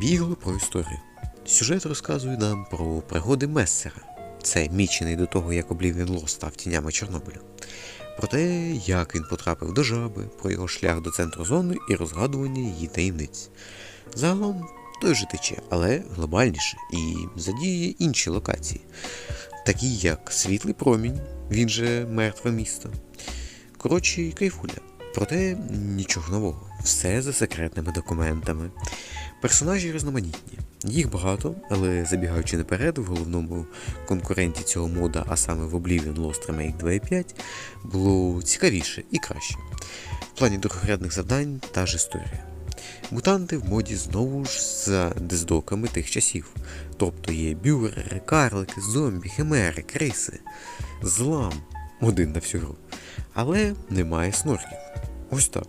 Бігло про історію. Сюжет розказує нам про пригоди Мессера. Це мічений до того, як Lost став тінями Чорнобилю. Про те, як він потрапив до жаби, про його шлях до центру зони і розгадування її таємниць. Загалом той же тече, але глобальніше і задіє інші локації, такі як Світлий промінь, він же мертве місто. Коротше, кайфуля. Проте нічого нового, все за секретними документами. Персонажі різноманітні. Їх багато, але забігаючи наперед, в головному конкуренті цього мода, а саме в Oblivion Lost Remake 2.5, було цікавіше і краще. В плані другорядних завдань та ж історія. Мутанти в моді знову ж за дездоками тих часів. Тобто є бюрери, карлики, зомбі, химери, криси, злам один на всю гру. Але немає снорків. Ось так.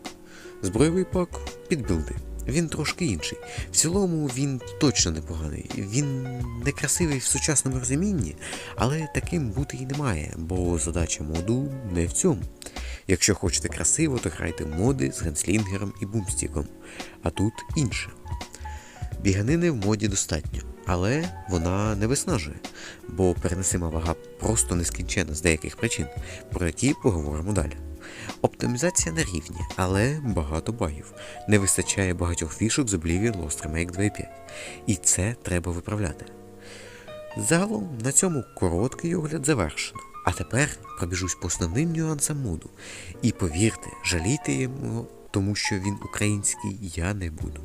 Збройовий пак під білди. Він трошки інший. В цілому він точно непоганий. Він не красивий в сучасному розумінні, але таким бути і не має, бо задача моду не в цьому. Якщо хочете красиво, то грайте моди з генслінгером і бумстіком. А тут інше. Біганини в моді достатньо, але вона не виснажує, бо перенесима вага просто нескінчена з деяких причин, про які поговоримо далі. Оптимізація на рівні, але багато багів. Не вистачає багатьох фішок з Oblivion Lost Remake 2.5. І це треба виправляти. Загалом на цьому короткий огляд завершено. А тепер пробіжусь по основним нюансам моду. І повірте, жаліти йому, тому що він український, я не буду.